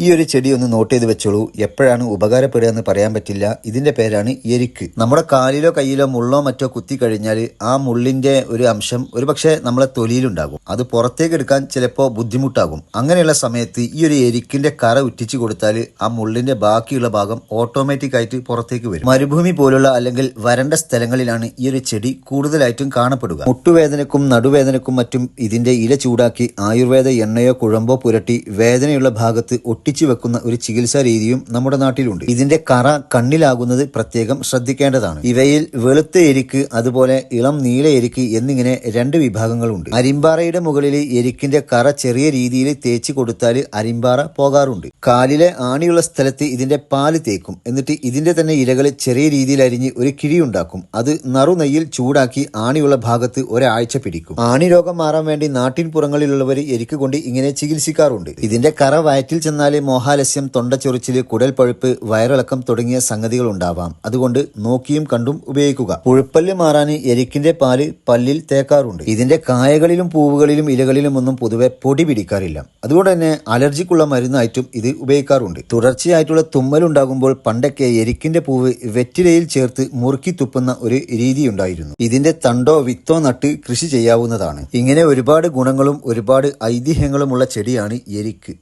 ഈ ഒരു ചെടി ഒന്ന് നോട്ട് ചെയ്ത് വെച്ചോളൂ. എപ്പോഴാണ് ഉപകാരപ്പെടുക എന്ന് പറയാൻ പറ്റില്ല. ഇതിന്റെ പേരാണ് എരിക്ക്. നമ്മുടെ കാലിലോ കയ്യിലോ മുള്ളോ മറ്റോ കുത്തി കഴിഞ്ഞാൽ ആ മുള്ളിന്റെ ഒരു അംശം ഒരുപക്ഷെ നമ്മളെ തൊലിയിലുണ്ടാകും. അത് പുറത്തേക്ക് എടുക്കാൻ ചിലപ്പോൾ ബുദ്ധിമുട്ടാകും. അങ്ങനെയുള്ള സമയത്ത് ഈ ഒരു എരിക്കിന്റെ കറ ഉറ്റിച്ചു കൊടുത്താൽ ആ മുള്ളിന്റെ ബാക്കിയുള്ള ഭാഗം ഓട്ടോമാറ്റിക് ആയിട്ട് പുറത്തേക്ക് വരും. മരുഭൂമി പോലുള്ള അല്ലെങ്കിൽ വരണ്ട സ്ഥലങ്ങളിലാണ് ഈ ഒരു ചെടി കൂടുതലായിട്ടും കാണപ്പെടുക. മുട്ടുവേദനക്കും നടുവേദനക്കും മറ്റും ഇതിന്റെ ഇല ചൂടാക്കി ആയുർവേദ എണ്ണയോ കുഴമ്പോ പുരട്ടി വേദനയുള്ള ഭാഗത്ത് ഒട്ടിച്ചു വെക്കുന്ന ഒരു ചികിത്സാ രീതിയും നമ്മുടെ നാട്ടിലുണ്ട്. ഇതിന്റെ കറ കണ്ണിലാകുന്നത് പ്രത്യേകം ശ്രദ്ധിക്കേണ്ടതാണ്. ഇവയിൽ വെളുത്ത എരിക്ക് അതുപോലെ ഇളം നീല എരിക്ക് എന്നിങ്ങനെ രണ്ട് വിഭാഗങ്ങളുണ്ട്. അരിമ്പാറയുടെ മുകളിൽ എരിക്കിന്റെ കറ ചെറിയ രീതിയിൽ തേച്ച് കൊടുത്താൽ അരിമ്പാറ പോകാറുണ്ട്. കാലിലെ ആണിയുള്ള സ്ഥലത്ത് ഇതിന്റെ പാൽ തേക്കും. എന്നിട്ട് ഇതിന്റെ തന്നെ ഇലകൾ ചെറിയ രീതിയിൽ അരിഞ്ഞ് ഒരു കിഴിയുണ്ടാക്കും അത് നറുനെയ്യിൽ ചൂടാക്കി ആണിയുള്ള ഭാഗത്ത് ഒരാഴ്ച പിടിക്കും. ആണി രോഗം മാറാൻ വേണ്ടി നാട്ടിൻ പുറങ്ങളിലുള്ളവർ എരിക്ക് കൊണ്ട് ഇങ്ങനെ ചികിത്സിക്കാറുണ്ട്. ഇതിന്റെ കറ വയറ്റിൽ ചെന്നാൽ മോഹാലസ്യം തൊണ്ടച്ചൊറിച്ചിൽ കുടൽ പഴുപ്പ് വയറിളക്കം തുടങ്ങിയ സംഗതികൾ ഉണ്ടാവാം. അതുകൊണ്ട് നോക്കിയും കണ്ടും ഉപയോഗിക്കുക. പുഴുപ്പല്ല് മാറാൻ എരിക്കിന്റെ പാൽ പല്ലിൽ തേക്കാറുണ്ട്. ഇതിന്റെ കായകളിലും പൂവുകളിലും ഇലകളിലും ഒന്നും പൊതുവെ പൊടി പിടിക്കാറില്ല. അതുകൊണ്ട് തന്നെ അലർജിക്കുള്ള മരുന്നായിട്ടും ഇത് ഉപയോഗിക്കാറുണ്ട്. തുടർച്ചയായിട്ടുള്ള തുമ്മൽ ഉണ്ടാകുമ്പോൾ പണ്ടൊക്കെ എരിക്കിന്റെ പൂവ് വെറ്റിലയിൽ ചേർത്ത് മുറുക്കി തുപ്പുന്ന ഒരു രീതിയുണ്ടായിരുന്നു ഇതിന്റെ തണ്ടോ വിത്തോ നട്ട് കൃഷി ചെയ്യാവുന്നതാണ്. ഇങ്ങനെ ഒരുപാട് ഗുണങ്ങളും ഒരുപാട് ഐതിഹ്യങ്ങളുമുള്ള ചെടിയാണ് എരിക്ക്.